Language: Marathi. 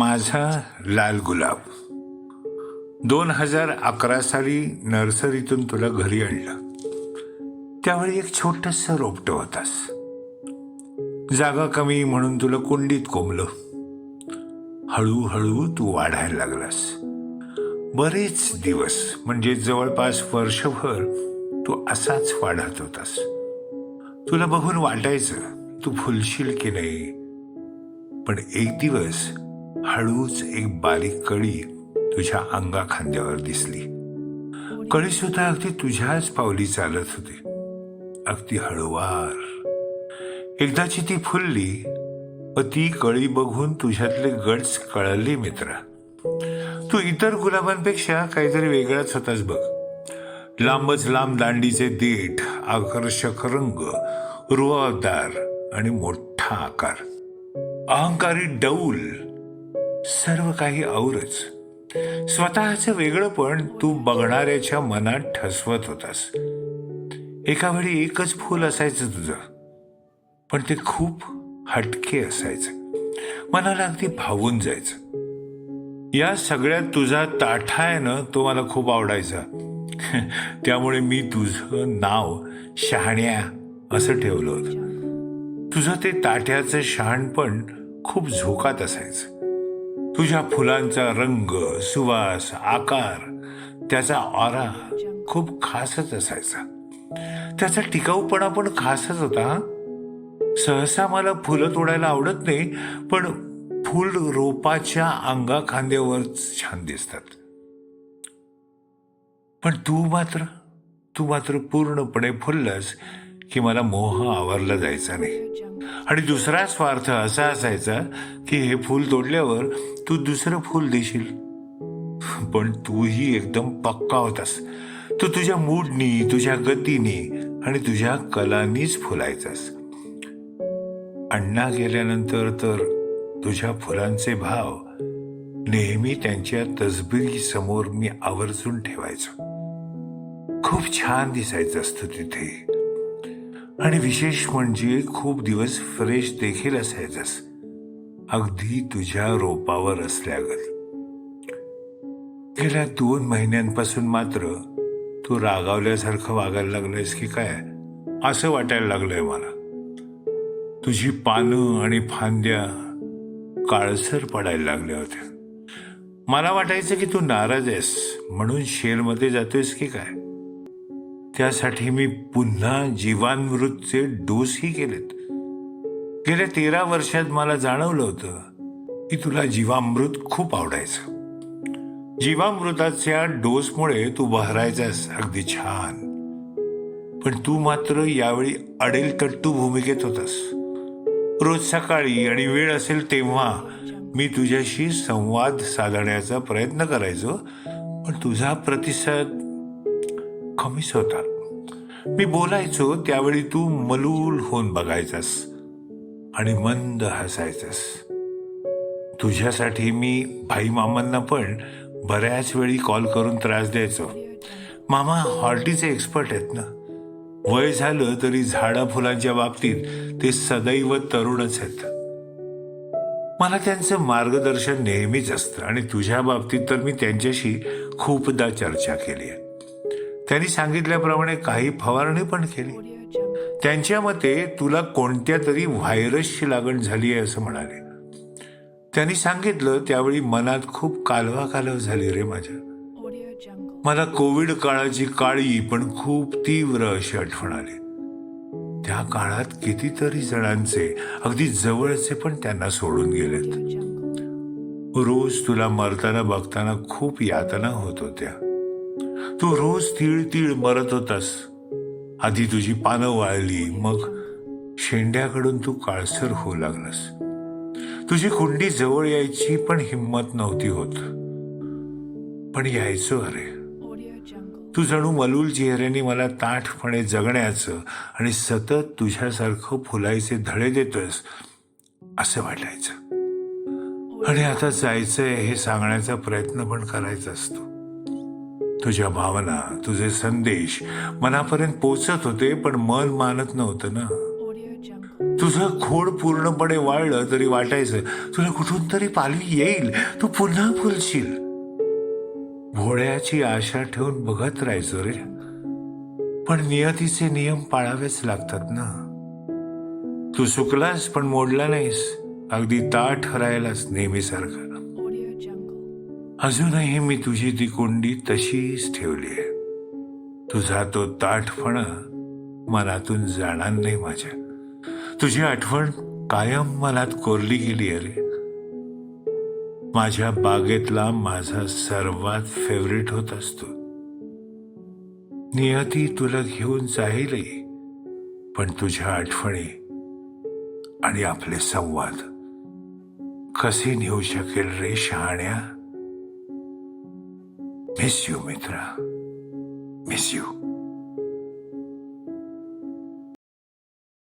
माझा लाल गुलाब. दोन हजार अकरा साली नर्सरीतून तुला घरी आणलं. त्यावेळी एक छोटस रोपट होतास. जागा कमी म्हणून तुला कुंडीत कोंबलं. हळूहळू तू वाढायला लागलास. बरेच दिवस म्हणजे जवळपास वर्षभर तू असाच वाढत होतास. तुला बघून वाटायचं तू फुलशील की नाही. पण एक दिवस हळूच एक बारीक कळी तुझ्या अंगा खांद्यावर दिसली. कळी सुद्धा अगदी तुझ्याच पावली चालत होती. अगदी हळूवार. एकदाची ती फुलली व ती कळी बघून तुझ्यातले गट्स कळले मित्रा. तू इतर गुलाबांपेक्षा काहीतरी वेगळाच होतास बघ. लांबच लांब दांडीचे देठ आकर्षक रंग रुवादार आणि मोठा आकार. अहंकारी डौल सर्व काही औरच. स्वतःचं वेगळं पण तू बघणाऱ्याच्या मनात ठसवत होतास. एका वेळी एकच फूल असायचं तुझं. पण ते खूप हटके असायचं. मनाला अगदी भावून जायचं. या सगळ्यात तुझा ताठा आहे ना तो मला खूप आवडायचा. त्यामुळे मी तुझं नाव शहाण्या असं ठेवलं होतं. तुझं ते ताठ्याचं शहाणपण खूप झोकात असायचं. तुझ्या फुलांचा रंग सुवास आकार त्याचा ऑरा खूप खासच असायचा. त्याचा टिकाऊपणा पण खासच होता सहसा मला फुलं तोडायला आवडत नाही पण फुल रोपाच्या अंगा खांद्यावर छान दिसतात. पण तू मात्र तू मात्र पूर्णपणे फुललास की मला मोह आवरला जायचा नाही. आणि दुसरा स्वार्थ असा असायचा की हे फूल तोडल्यावर तू दुसरं फूल देशील. पण तूही एकदम पक्का होतास. तू तुझ्या मूडनी तुझ्या गतीने आणि तुझ्या कलांनीच फुलायचास. अण्णा गेल्यानंतर तर तुझ्या फुलांचे भाव नेहमी त्यांच्या तसबिरी समोर मी आवर्जून ठेवायचो. खूप छान दिसायचं असतं तिथे. आणि विशेष म्हणजे खूप दिवस फ्रेश देखील असायचंस. अगदी तुझ्या रोपावर असल्यागत. गेल्या दोन महिन्यांपासून मात्र तू रागावल्यासारखं वागायला लागलंयस की काय? असं वाटायला लागलंय मला. तुझी पानं आणि फांद्या काळसर पडायला लागल्या होत्या. मला वाटायचं की तू नाराज आहेस म्हणून शेलमध्ये जातोयस की काय? त्यासाठी मी पुन्हा जीवानमृतचे डोसही केलेत. गेल्या तेरा वर्षात मला जाणवलं होतं की तुला जीवामृत खूप आवडायचं. जीवामृताच्या डोसमुळे तू बहरायचास अगदी छान. पण तू मात्र यावेळी अडेल कट्टू भूमिकेत होतास. रोज सकाळी आणि वेळ असेल तेव्हा मी तुझ्याशी संवाद साधण्याचा प्रयत्न करायचो पण तुझा प्रतिसाद कमीच होता. मी बोलायचो त्यावेळी तू मलूल होऊन बघायचास. आणि मंद हसायचंस. तुझ्यासाठी मी भाई मामांना पण बऱ्याच वेळी कॉल करून त्रास द्यायचो. मामा हॉर्टीचे एक्सपर्ट आहेत ना. वय झालं तरी झाडा फुलांच्या बाबतीत ते सदैव तरुणच आहेत. मला त्यांचं मार्गदर्शन नेहमीच असतं आणि तुझ्या बाबतीत तर मी त्यांच्याशी खूपदा चर्चा केली आहे. त्यांनी सांगितल्याप्रमाणे काही फवारणी पण केली. त्यांच्या मते तुला कोणत्या तरी व्हायरसची लागण झाली आहे असं म्हणाले. त्यांनी सांगितलं त्यावेळी मनात खूप कालवा कालव झाली रे माझ्या. मला कोविड काळाची काळी पण खूप तीव्र अशी आठवण आली. त्या काळात कितीतरी जणांचे अगदी जवळचे पण त्यांना सोडून गेलेत. रोज तुला मरताना बघताना खूप यातना होत होत्या. तू रोज तीळ तीळ मरत होतास. आधी तुझी पानं वाळली मग शेंड्याकडून तू काळसर होऊ लागलास. तुझी कुंडी जवळ यायची पण हिंमत नव्हती होत. पण यायचो अरे. तू जणू मलूल चेहऱ्याने मला ताठपणे जगण्याचं आणि सतत तुझ्यासारखं फुलायचे धडे देतोयस असं वाटायचं. आणि आता जायचंय हे सांगण्याचा प्रयत्न पण करायचा असतो. तुझ्या भावना तुझे संदेश मनापर्यंत पोचत होते पण मन मानत नव्हतं ना. तुझं खोड पूर्णपणे वाळलं तरी वाटायचं तुला कुठून तरी पालवी येईल तू पुन्हा फुलशील. भोळ्याची आशा ठेवून बघत राहायचो रे. पण नियतीचे नियम पाळावेच लागतात ना. तू चुकलास पण मोडला नाहीस. अगदी ताठ राहिलास नेहमीसारखा. Audio Jungle. अजूनही मी तुझी ती कुंडी तशीच ठेवली आहे. तुझा तो ताठपणा मनातून जाणार नाही माझ्या. तुझी आठवण कायम मनात कोरली गेली अरे माझ्या बागेतला माझा सर्वात फेवरेट होत असतो. नियती तुला घेऊन जाईलही पण तुझ्या आठवणी आणि आपले संवाद कसे नेऊ शकेल रे शहाण्या? मिस यू मित्रा मिस यू